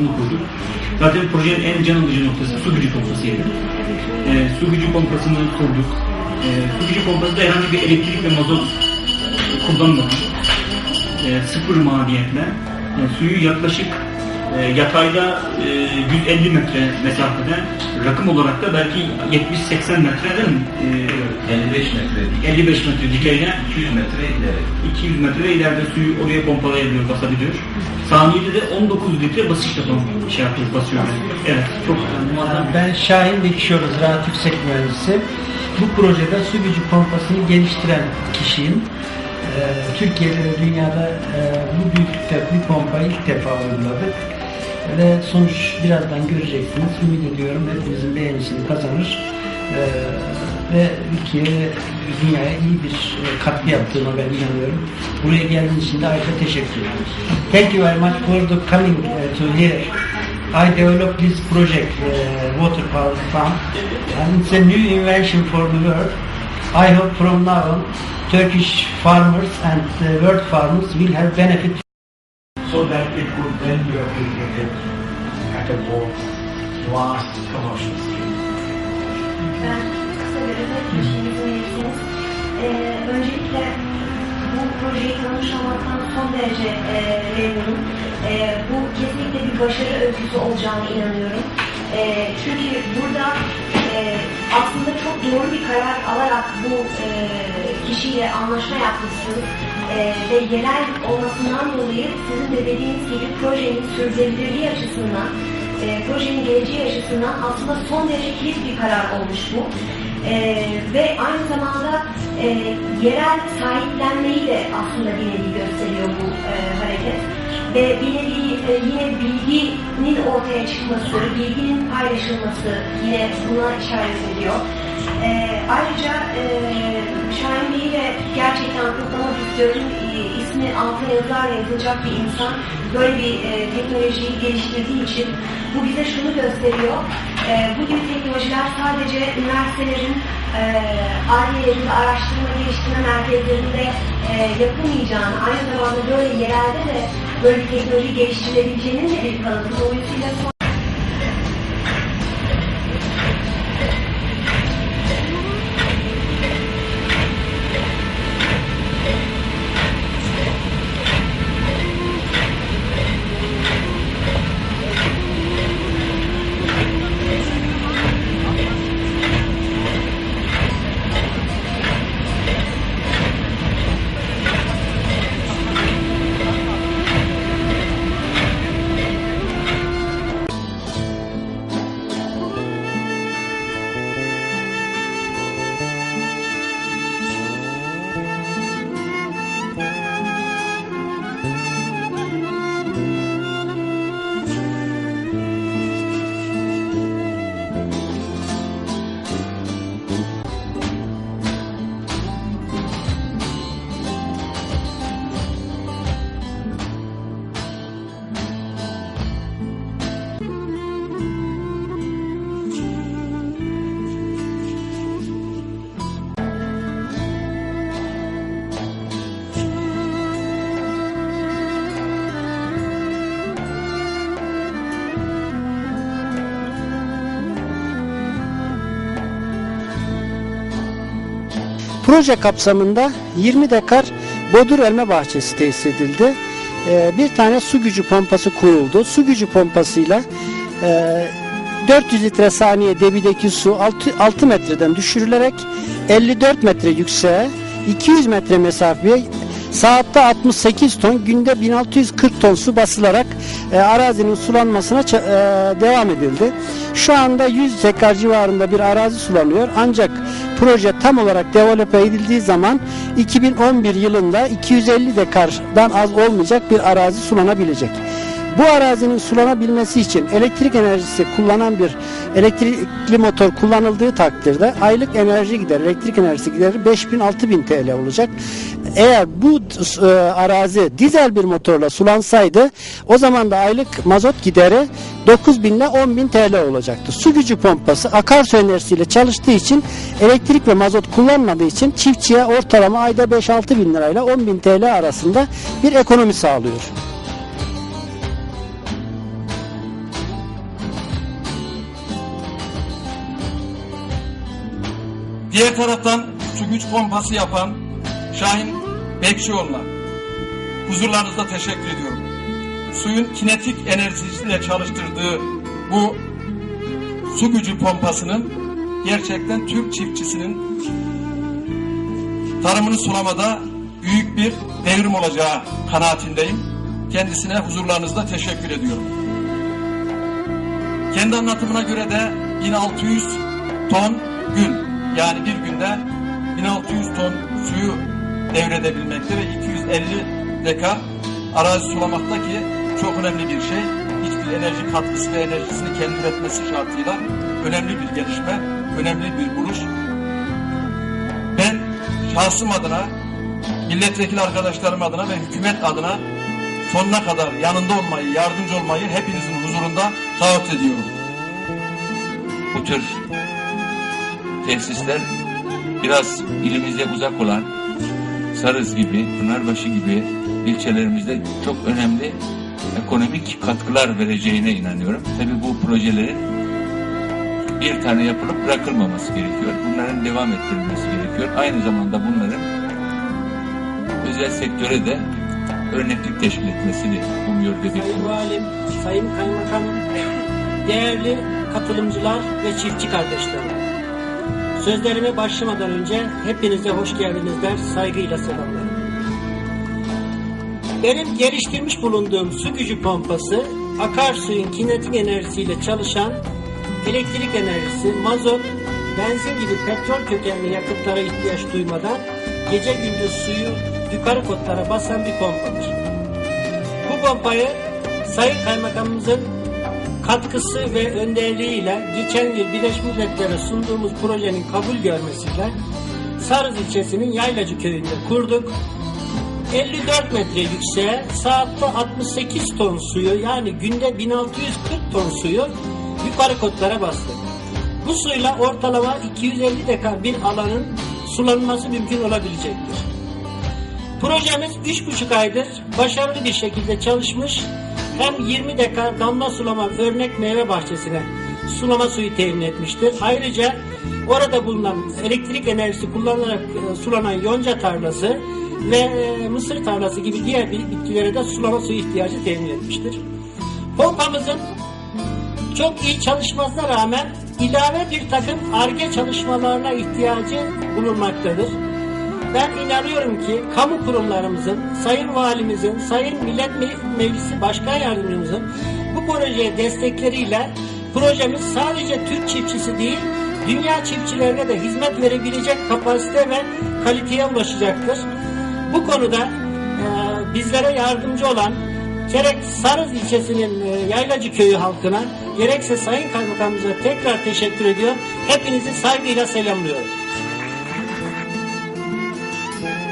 Onu kurduk. Zaten projenin en can alıcı noktası su gücü pompasıydı. E, su gücü pompasını kurduk. E, su gücü pompası da herhangi bir elektrik ve mazot kullanmadan e, sıfır maliyetle e, suyu yaklaşık e, yatayda e, 150 metre mesafede rakım olarak da belki 70-80 metre değil mi? E, 55 metre, 55 metre dikeyle 200 metre ileri. 200 metre ileride suyu oraya pompalayabiliyor, basabiliyor. Saniyede de 19 litre basınçla pom- şey yapıyoruz, basıyoruz. Evet, çok muazzam. Ben Şahin Bekişoğlu Ziraat Yüksek Mühendisi. Bu projede su gücü pompasını geliştiren kişiyim. Ee, Türkiye'de ve dünyada e, bu büyüklükte bir pompayı ilk defa uyguladık. Ve sonuç birazdan göreceksiniz. Ümit ediyorum hepimizin beğenisini kazanır. Ee, ve ülkeye, dünyaya iyi bir e, katkı yaptığına ben inanıyorum. Buraya geldiğiniz için de ayrıca teşekkür ederim. Thank you very much for the coming uh, to here. I developed this project, uh, water power pump, and it's a new invention for the world. I hope from now on, Turkish farmers and uh, world farmers will have benefit so that it could then be applicated at a more vast commercial scale. Geçeyim izin verirseniz. Ee, öncelikle bu projeyi tanımış olmaktan son derece e, memnunum. E, bu kesinlikle bir başarı öyküsü olacağına inanıyorum. E, çünkü burada e, aslında çok doğru bir karar alarak bu e, kişiyle anlaşma yapmışsınız. E, ve yerel olmasından dolayı sizin de dediğiniz gibi projenin sürdürülebilirliği açısından e, projenin geleceği açısından aslında son derece kilit bir karar olmuş bu. E, ve aynı zamanda e, yerel sahiplenmeyi de aslında bir nevi gösteriyor bu e, hareket. Ve bir nevi e, yine bilginin ortaya çıkması, bilginin paylaşılması yine buna işaret ediyor. E, ayrıca e, Şahin Bey'i de gerçekten kutlamak istiyorum. E, ismi altına yazılarla yazılacak bir insan. Böyle bir e, teknolojiyi geliştirdiği için bu bize şunu gösteriyor. E, bu gibi teknolojiler sadece üniversitelerin e, ARGE'lerinde, araştırma geliştirme merkezlerinde e, yapılmayacağını, aynı zamanda böyle yerelde de böyle teknoloji geliştirilebileceğinin de bir kanıtı. Dolayısıyla Proje kapsamında 20 dekar bodur elma bahçesi tesis edildi. Ee, Bir tane su gücü pompası kuruldu. Su gücü pompasıyla e, 400 litre saniye debideki su 6, 6 metreden düşürülerek 54 metre yükseğe 200 metre mesafeye saatte 68 ton günde 1640 ton su basılarak e, arazinin sulanmasına e, devam edildi. Şu anda 100 dekar civarında bir arazi sulanıyor ancak proje tam olarak develope edildiği zaman 2011 yılında 250 dekardan az olmayacak bir arazi sulanabilecek. Bu arazinin sulanabilmesi için elektrik enerjisi kullanan bir elektrikli motor kullanıldığı takdirde aylık enerji gideri, elektrik enerjisi gideri 5000-6000 TL olacak. Eğer bu e, arazi dizel bir motorla sulansaydı o zaman da aylık mazot gideri 9000 ile 10000 TL olacaktı. Su gücü pompası akarsu enerjisiyle çalıştığı için elektrik ve mazot kullanmadığı için çiftçiye ortalama ayda 5-6 bin lirayla 10 bin TL arasında bir ekonomi sağlıyor. Diğer taraftan su güç pompası yapan Şahin Bekçioğlu'na huzurlarınızda teşekkür ediyorum. Suyun kinetik enerjisiyle çalıştırdığı bu su gücü pompasının gerçekten Türk çiftçisinin tarımını sulamada büyük bir devrim olacağı kanaatindeyim. Kendisine huzurlarınızda teşekkür ediyorum. Kendi anlatımına göre de 1600 ton gün yani bir günde 1600 ton suyu devredebilmekte ve 250 dekar arazi sulamakta ki çok önemli bir şey. Hiçbir enerji katkısı ve enerjisini kendi üretmesi şartıyla önemli bir gelişme, önemli bir buluş. Ben şahsım adına, milletvekili arkadaşlarım adına ve hükümet adına sonuna kadar yanında olmayı, yardımcı olmayı hepinizin huzurunda taahhüt ediyorum. bu tür tesisler biraz ilimize uzak olan Sarız gibi, Pınarbaşı gibi ilçelerimizde çok önemli ekonomik katkılar vereceğine inanıyorum. Tabii bu projelerin bir tane yapılıp bırakılmaması gerekiyor. Bunların devam ettirilmesi gerekiyor. Aynı zamanda bunların özel sektöre de örneklik teşkil etmesini umuyor ve Sayın bekliyorum. Valim, Sayın Kaymakamım, değerli katılımcılar ve çiftçi kardeşlerim. Sözlerime başlamadan önce hepinize hoş geldiniz der, saygıyla selamlarım. Benim geliştirmiş bulunduğum su gücü pompası, akarsuyun kinetik enerjisiyle çalışan elektrik enerjisi, mazot, benzin gibi petrol kökenli yakıtlara ihtiyaç duymadan gece gündüz suyu yukarı kotlara basan bir pompadır. Bu pompayı Sayın Kaymakamımızın katkısı ve önderliğiyle geçen yıl Birleşmiş Milletler'e sunduğumuz projenin kabul görmesiyle Sarız ilçesinin Yaylacı köyünde kurduk. 54 metre yükseğe saatte 68 ton suyu yani günde 1640 ton suyu yukarı kotlara bastık. Bu suyla ortalama 250 dekar bir alanın sulanması mümkün olabilecektir. Projemiz üç buçuk aydır başarılı bir şekilde çalışmış. Hem 20 dekar damla sulama örnek meyve bahçesine sulama suyu temin etmiştir. Ayrıca orada bulunan elektrik enerjisi kullanılarak e, sulanan yonca tarlası ve e, mısır tarlası gibi diğer bitkilere de sulama suyu ihtiyacı temin etmiştir. Pompamızın çok iyi çalışmasına rağmen ilave bir takım ARGE çalışmalarına ihtiyacı bulunmaktadır. Ben inanıyorum ki kamu kurumlarımızın, Sayın Valimizin, Sayın Millet Me- Meclisi Başkan Yardımcımızın bu projeye destekleriyle projemiz sadece Türk çiftçisi değil, dünya çiftçilerine de hizmet verebilecek kapasite ve kaliteye ulaşacaktır. Bu konuda e, bizlere yardımcı olan gerek Sarız ilçesinin e, Yaylacı köyü halkına gerekse Sayın Kaymakamımıza tekrar teşekkür ediyor. Hepinizi saygıyla selamlıyorum. Thank you.